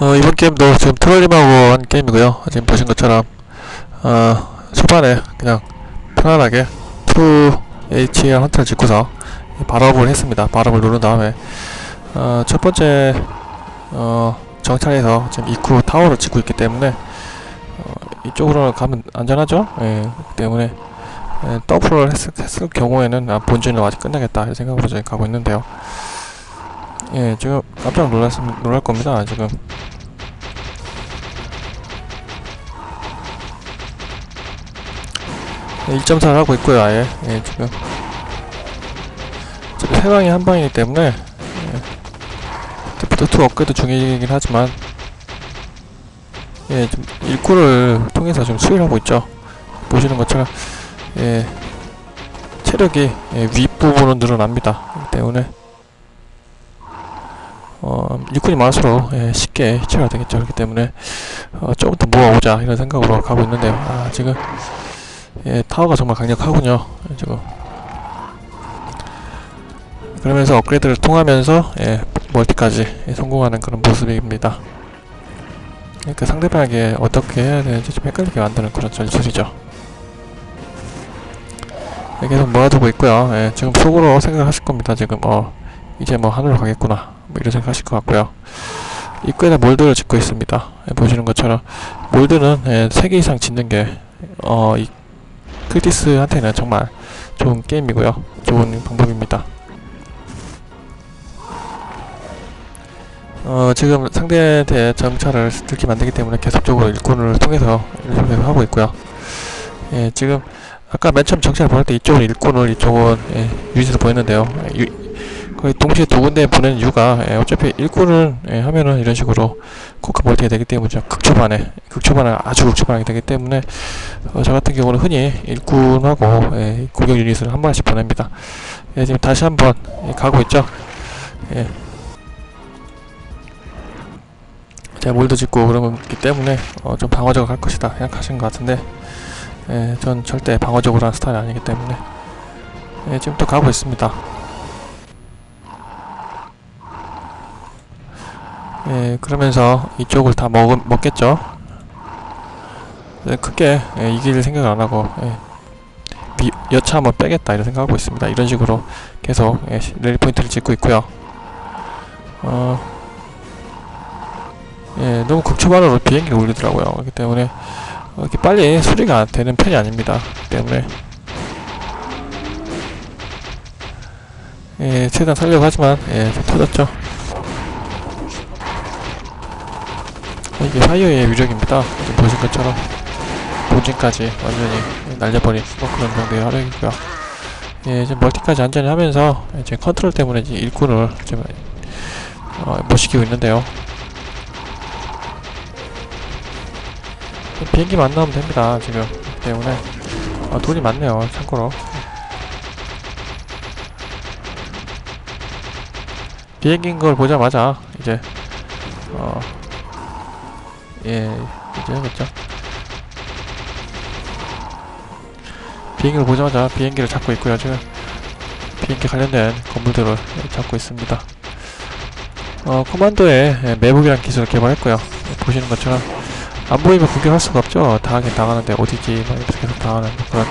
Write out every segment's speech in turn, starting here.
어, 이번 게임도 지금 트롤님하고 한 게임이고요. 지금 보신 것처럼, 어, 초반에 그냥 편안하게 2HR 헌터를 짓고서 발업을 했습니다. 발업을 누른 다음에, 어, 첫 번째, 어, 정찰에서 지금 입구 타워를 짓고 있기 때문에, 어, 이쪽으로 가면 안전하죠? 예, 때문에, 예, 더블을 했을, 했을 경우에는 아, 본진은 아직 끝나겠다. 생각으로 지금 가고 있는데요. 예, 지금 깜짝 놀랐습니다. 놀랄 겁니다. 지금. 네, 1.4를 하고 있고요, 아예. 예, 지금. 지금 세 방이 한 방이기 때문에, 예. 데프트2 업그레이드 중이긴 하지만, 예, 좀, 일구를 통해서 좀 수위를 하고 있죠. 보시는 것처럼, 예, 체력이, 예, 윗부분으로 늘어납니다. 때문에, 어, 일꾼이 많을수록, 예, 쉽게 해체가 되겠죠. 그렇기 때문에, 어, 조금 더 모아오자, 이런 생각으로 가고 있는데요. 아, 지금, 예, 타워가 정말 강력하군요. 예, 지금. 그러면서 업그레이드를 통하면서 예, 멀티까지 예, 성공하는 그런 모습입니다. 예, 그 상대방에게 어떻게 해야 되는지 좀 헷갈리게 만드는 그런 전술이죠. 예, 계속 모아두고 있고요. 예, 지금 속으로 생각하실 겁니다. 지금 어 이제 뭐 하늘로 가겠구나. 뭐 이런 생각하실 것 같고요. 입구에다 몰드를 짓고 있습니다. 예, 보시는 것처럼 몰드는 예, 3개 이상 짓는 게 어, 이 크리티스한테는 정말 좋은 게임이고요. 좋은 방법입니다. 어, 지금 상대한테 정찰을 들게 만들기 때문에 계속적으로 일꾼을 통해서 이렇게 하고 있고요. 예, 지금 아까 맨 처음 정찰 보낼 때 이쪽은 일꾼을 이쪽은 예, 유닛으로 보냈는데요. 예, 유- 거의 동시에 두 군데 보내는 이유가 예, 어차피 일꾼을 예, 하면은 이런 식으로 코크 멀티가 되기 때문이죠. 극초반에 극초반에 아주 극초반에 되기 때문에 어, 저 같은 경우는 흔히 일꾼하고 예, 공격 유닛을 한 마리씩 보냅니다. 예, 지금 다시 한번 예, 가고 있죠. 예. 제가 몰드 짓고 그러기 때문에 어, 좀 방어적으로 할 것이다 생각하신 것 같은데 예, 전 절대 방어적으로 하는 스타일이 아니기 때문에 예, 지금 또 가고 있습니다. 예, 그러면서 이쪽을 다 먹, 먹겠죠. 네, 크게 예, 이길 생각 안 하고 예, 미, 여차 한번 빼겠다 이런 생각하고 있습니다. 이런 식으로 계속 예, 시- 랠리 포인트를 찍고 있고요. 어, 예, 너무 극초반으로 비행기를 올리더라고요. 그렇기 때문에 어, 이렇게 빨리 수리가 되는 편이 아닙니다. 그렇기 때문에 예, 최대한 살려고 하지만 예, 좀 터졌죠. 이게 파이어의 위력입니다. 지금 보신 것처럼 본진까지 완전히 날려버린 뭐 그런 정도의 화력이고요. 예, 이제 멀티까지 안전히 하면서 이제 컨트롤 때문에 이제 일꾼을 지금 어, 못 시키고 있는데요. 비행기만 안 나오면 됩니다. 지금 때문에 어, 돈이 많네요. 참고로 비행기인 걸 보자마자 이제 어, 예, 이제 해야겠죠. 비행기를 보자마자 비행기를 잡고 있고요. 지금 비행기 관련된 건물들을 예, 잡고 있습니다. 어, 커만도에 예, 매복이라는 기술을 개발했고요. 예, 보시는 것처럼 안 보이면 공격할 수가 없죠. 당하긴 당하는데 어디지? 막 이렇게 계속 당하는 그런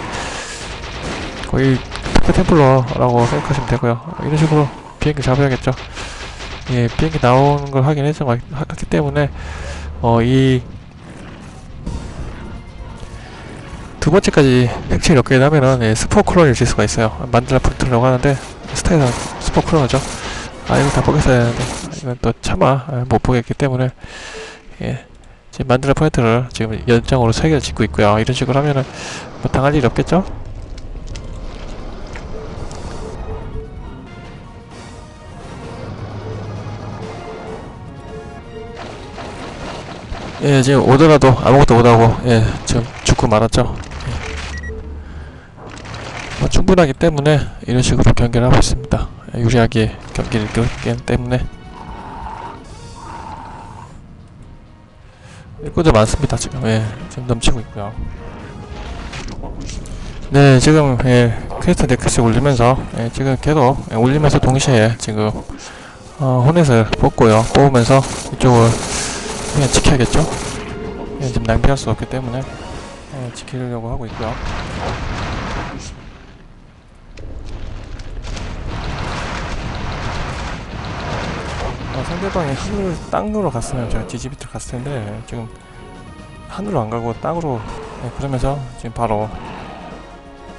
거의 다크 템플러라고 생각하시면 되고요. 어, 이런 식으로 비행기 잡아야겠죠. 예, 비행기 나오는 걸 확인해서 막 했기 때문에 어, 이 두 번째까지 팩치를 업그레이드 하면은 예, 스포 줄 수가 있어요. 만들라 폴트라고 하는데 스타일은 스포 크론이죠. 아 이거 다 보겠어야 되는데 이건 또 차마 아, 못 보겠기 때문에 예 지금 만들라 포인트를 지금 연장으로 세 개를 짓고 있고요. 이런 식으로 하면은 뭐 당할 일이 없겠죠? 예, 지금 오더라도 아무것도 못하고, 예, 지금 죽고 말았죠. 예. 뭐 충분하기 때문에 이런 식으로 경기를 하고 있습니다. 예, 유리하게 경기를 이끌기 때문에. 일꾼들 많습니다, 지금. 예, 지금 넘치고 있고요. 네, 지금, 예, 퀘스트 넥스트 올리면서, 예, 지금 계속 예, 올리면서 동시에 지금, 어, 호넷을 뽑고요. 뽑으면서 이쪽을 그냥 지켜야겠죠? 예, 지금 낭비할 수 없기 때문에 예, 지키려고 하고 있고요. 어, 상대방이 하늘 땅으로 갔으면 제가 지지비트를 갔을 텐데 지금 하늘로 안 가고 땅으로 예, 그러면서 지금 바로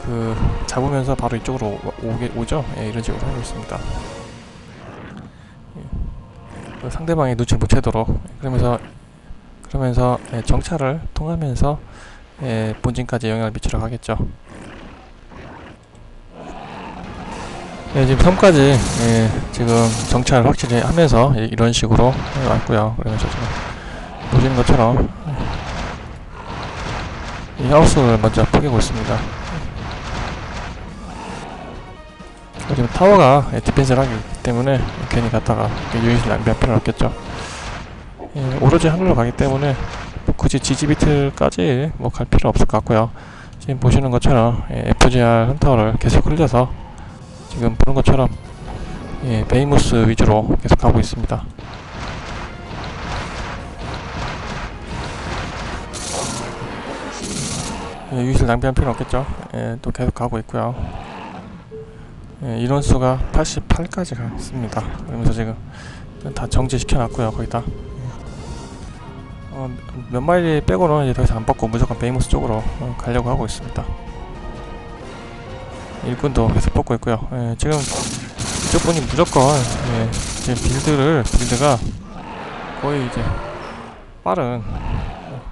그 잡으면서 바로 이쪽으로 오- 오게 오죠? 예, 이런 식으로 하고 있습니다. 상대방이 눈치 못 채도록 그러면서 그러면서 예, 정찰을 통하면서 예, 본진까지 영향을 미치러 가겠죠. 예, 지금 3까지 예, 지금 정찰 확실히 하면서 예, 이런 식으로 해 왔고요. 그러면서 지금 보시는 것처럼 예, 이 하우스를 먼저 포개고 있습니다. 지금 타워가 예, 디펜스를 하기 때문에 괜히 갔다가 유닛을 낭비할 필요는 없겠죠. 예, 오로지 하늘로 가기 때문에 뭐 굳이 지지비틀까지 뭐 갈 필요 없을 것 같고요. 지금 보시는 것처럼 예, FGR 헌터를 계속 흘려서 지금 보는 것처럼 예, 베이무스 위주로 계속 가고 있습니다. 예, 유닛을 낭비할 필요 없겠죠. 예, 또 계속 가고 있고요. 예, 인원수가 88까지 갔습니다. 그러면서 지금 다 정지시켜 놨고요. 거의 다. 어, 몇 마일리 빼고는 이제 더 이상 안 받고 무조건 베이모스 쪽으로 어, 가려고 하고 있습니다. 일꾼도 계속 뽑고 있고요. 예, 지금 이쪽 분이 무조건 예, 지금 빌드를 빌드가 거의 이제 빠른 어,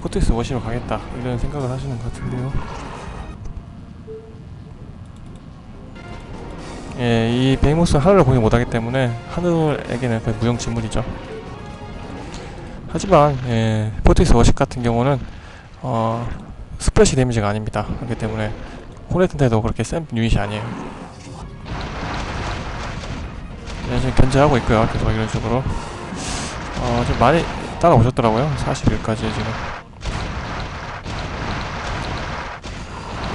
포트스 워시로 가겠다 이런 생각을 하시는 것 같은데요. 예, 이 베이모스 하늘을 공격 못하기 때문에 하늘에게는 거의 무용지물이죠. 하지만 예, 포트스 워십 같은 경우는 어, 스플래시 데미지가 아닙니다. 그렇기 때문에 호네트인데도 그렇게 센 유닛이 아니에요. 네, 지금 견제하고 있고요. 계속 이런 식으로. 어, 지금 많이 따라오셨더라고요. 41까지 지금.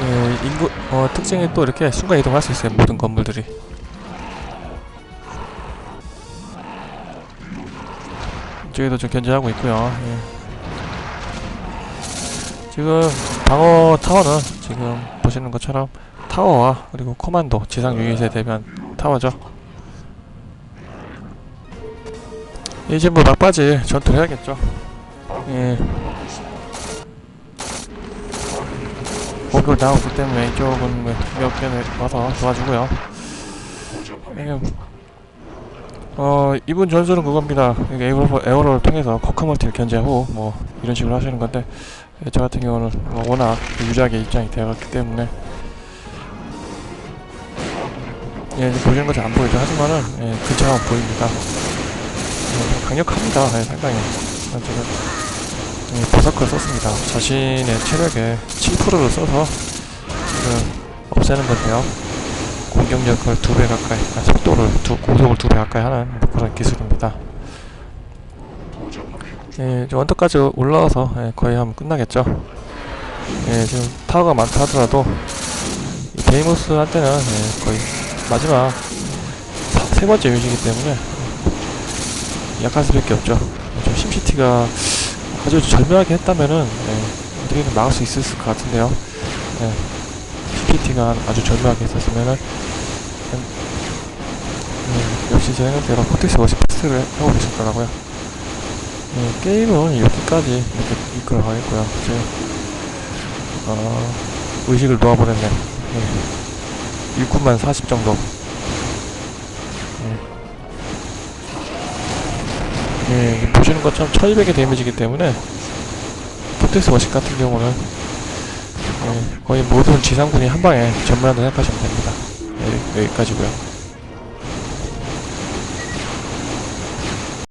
예, 인구, 어, 특징이 또 이렇게 순간 이동할 수 있어요. 모든 건물들이. 이쪽에도 좀 견제하고 있고요. 예. 지금 방어 타워는 지금 보시는 것처럼 타워와 그리고 커만도 지상 유닛에 대비한 타워죠. 이제 뭐 막바지 전투를 해야겠죠. 예. 당하고 있기 때문에 이쪽은 뭐몇 개는 와서 도와주고요. 지금 어 이분 전술은 그겁니다. 에어로, 에어로를 통해서 커커멀티를 견제 후 뭐 이런 식으로 하시는 건데 예, 저 같은 경우는 뭐 워낙 유리하게 입장이 되어갔기 때문에 예, 보시는 것잘 안 보이죠. 하지만은 예, 근처가 보입니다. 예, 강력합니다. 예, 상당히 버서크를 썼습니다. 자신의 체력의 7%를 써서 지금 없애는 건데요. 공격력을 두배 가까이, 아, 속도를 두, 고속을 두배 가까이 하는 뭐 그런 기술입니다. 예, 언덕까지 올라와서 예, 거의 하면 끝나겠죠. 예, 지금 타워가 많다 하더라도 이 베이모스한테는 예, 거의 마지막 사- 세 번째 유닛이기 때문에 약할 수밖에 없죠. 좀 심시티가 아주 절묘하게 했다면은 예, 어떻게든 막을 수 있었을 것 같은데요. 예, 심시티가 아주 절묘하게 했었으면은 음, 음, 역시 제 생각대로 포텍스 워시 패스를 계실 거라고요. 예, 게임은 여기까지 이렇게 이끌어 가겠고요. 이제 어, 의식을 놓아버렸네. 예, 일꾼만 40 정도. 예, 예, 보시는 것처럼 1200의 데미지이기 때문에 포텍스 워식 같은 경우는 예, 거의 모든 지상군이 한 방에 전멸한다 생각하시면 됩니다. 예, 여기까지고요.